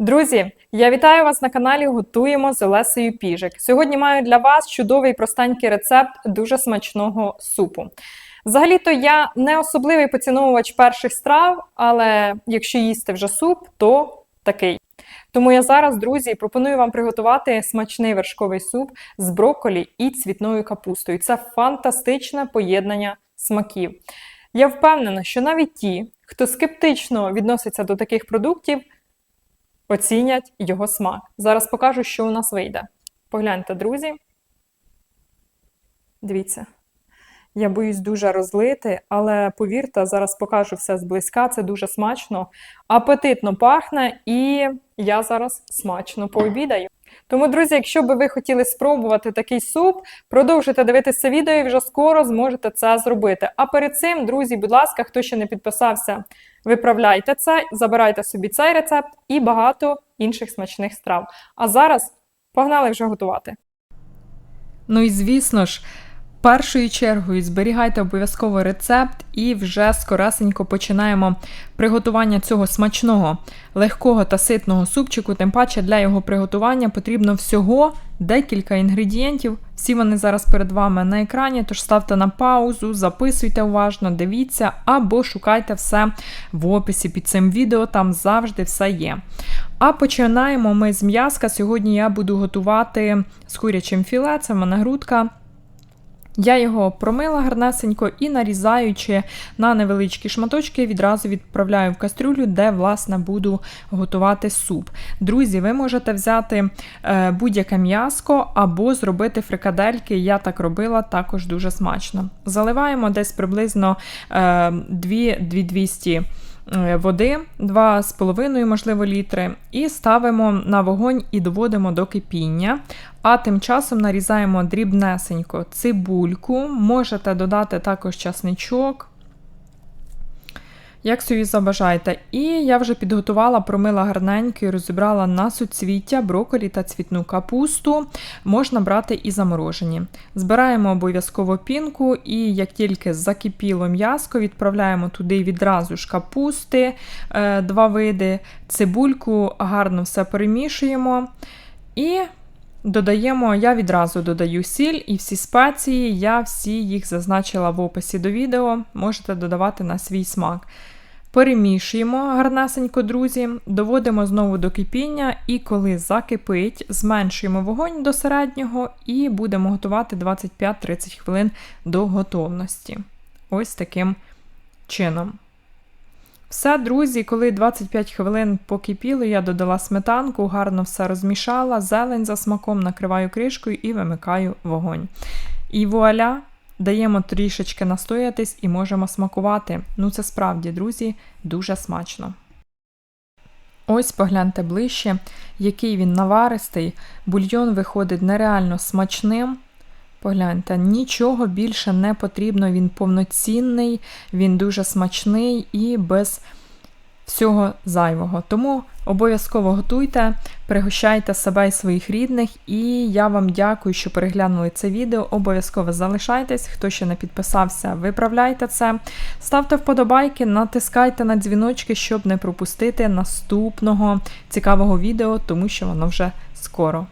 Друзі, я вітаю вас на каналі Готуємо з Олесею Піжик. Сьогодні маю для вас чудовий простенький рецепт дуже смачного супу. Взагалі-то я не особливий поціновувач перших страв, але якщо їсти вже суп, то такий. Тому я зараз, друзі, пропоную вам приготувати смачний вершковий суп з брокколі і цвітною капустою. Це фантастичне поєднання смаків. Я впевнена, що навіть ті, хто скептично відноситься до таких продуктів, оцінять його смак. Зараз покажу, що у нас вийде. Погляньте, друзі. Дивіться. Я боюсь дуже розлити, але повірте, зараз покажу все зблизька. Це дуже смачно, апетитно пахне, і я зараз смачно пообідаю. Тому, друзі, якщо би ви хотіли спробувати такий суп, продовжуйте дивитися відео і вже скоро зможете це зробити. А перед цим, друзі, будь ласка, хто ще не підписався, виправляйте це, забирайте собі цей рецепт і багато інших смачних страв. А зараз погнали вже готувати. Ну і звісно ж. Першою чергою зберігайте обов'язково рецепт і вже скоресенько починаємо приготування цього смачного, легкого та ситного супчику. Тим паче для його приготування потрібно всього декілька інгредієнтів. Всі вони зараз перед вами на екрані, тож ставте на паузу, записуйте уважно, дивіться або шукайте все в описі під цим відео, там завжди все є. А починаємо ми з м'язка. Сьогодні я буду готувати з курячим філе, це в мене грудка. Я його промила гарнесенько і нарізаючи на невеличкі шматочки, відразу відправляю в кастрюлю, де, власне, буду готувати суп. Друзі, ви можете взяти е, будь-яке м'яско або зробити фрикадельки. Я так робила, також дуже смачно. Заливаємо десь приблизно е, 2-200 води, 2,5, можливо, літри, і ставимо на вогонь і доводимо до кипіння. А тим часом нарізаємо дрібнесенько цибульку, можете додати також часничок. Як собі забажаєте. І я вже підготувала, промила гарненько і розібрала на суцвіття, брокколі та цвітну капусту. Можна брати і заморожені. Збираємо обов'язково пінку, і як тільки закипіло м'яско, відправляємо туди відразу ж капусти, е, два види, цибульку, гарно все перемішуємо. І Додаємо, я відразу додаю сіль і всі спеції, я всі їх зазначила в описі до відео, можете додавати на свій смак. Перемішуємо гарнесенько, друзі, доводимо знову до кипіння, і коли закипить, зменшуємо вогонь до середнього і будемо готувати 25-30 хвилин до готовності. Ось таким чином. Все, друзі, коли 25 хвилин покипіло, я додала сметанку, гарно все розмішала, зелень за смаком накриваю кришкою і вимикаю вогонь. І вуаля, даємо трішечки настоятись і можемо смакувати. Ну, це справді, друзі, дуже смачно. Ось погляньте ближче, який він наваристий. Бульйон виходить нереально смачним. Погляньте, нічого більше не потрібно, він повноцінний, він дуже смачний і без всього зайвого. Тому обов'язково готуйте, пригощайте себе і своїх рідних, і я вам дякую, що переглянули це відео. Обов'язково залишайтесь. Хто ще не підписався, виправляйте це. Ставте вподобайки, натискайте на дзвіночки, щоб не пропустити наступного цікавого відео, тому що воно вже скоро.